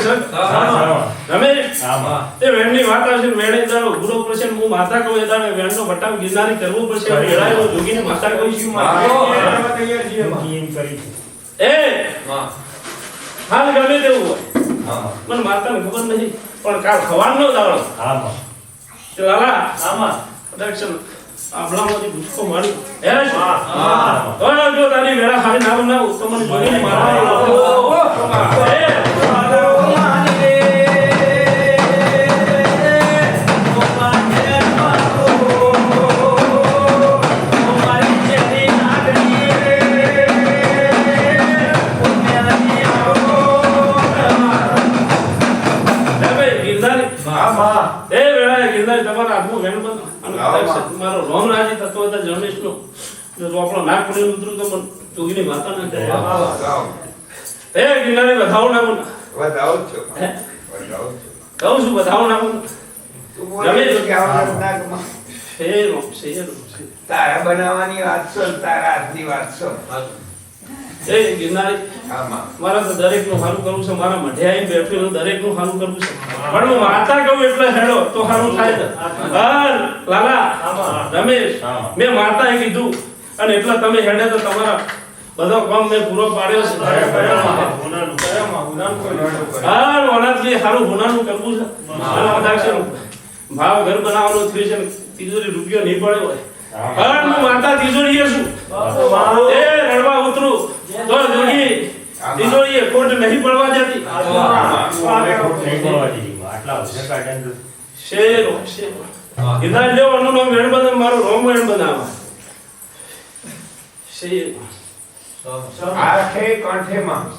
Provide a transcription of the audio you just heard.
Sir Ramesh તે વેણની વાત આવશે વેણે દાડો ગુરો પડશે હું માતા કહું એ વેણનો બટાવ ગિરનારી કરવું પડશે. વેળાએ જોગીને માતા કહું છું એમ. એ? હાલ ગમે તેવું હોય. મને માતાને ખબર નહીં પણ કાલ ખવાનો દાડો. આમાં તે લાલા આમાં દર્શન આભલામાંથી ભૂસકો મારી. હે? જો તારી વેળા ખાલી નામ ના તો મને જોગીને મારવા ગિરનારી? એ વેળાએ ગિરનારી તમારા હાથમાં વેણ બંધ. મારો રોમ રાજી થતો હતા જર્નેશનો આપણો નાક પડી ઉતરું તો મને જોગીની માતા ના એ ગિરનારી બતાવો ના મને છો. કહું છું બતાવો ના મને રોમ છે તારા બનાવવાની વાત છો તારા હાથની વાત છો એ ગિરનારી. મારા તો દરેકનું સારું કરવું છે મારા મઢે આવીને બેઠું દરેકનું સારું કરવું છે. પણ હું માતા કહું એટલે હેડો તો સારું થાય હર લાલા રમેશ. મેં માતાએ કીધું. અને એટલા તમે હેડે તો તમારા બધો કામ મેં પૂરો પાડ્યો છે. હર ઓનાથી સારું હોનાનું કરવું છે. ભાવ ઘર બનાવવાનો થયું છે તિજોરી રૂપિયો નહીં પડ્યો હોય. હર હું માતા તિજોરી છું. એ રડવા ઉતરું. તિજોરીએ ખોટ નહીં પડવા દેતી. આટલા શેરો મેળ બનાવ મારો રોમ મેળ બનાવવા શેરો આઠે કંઠેમાં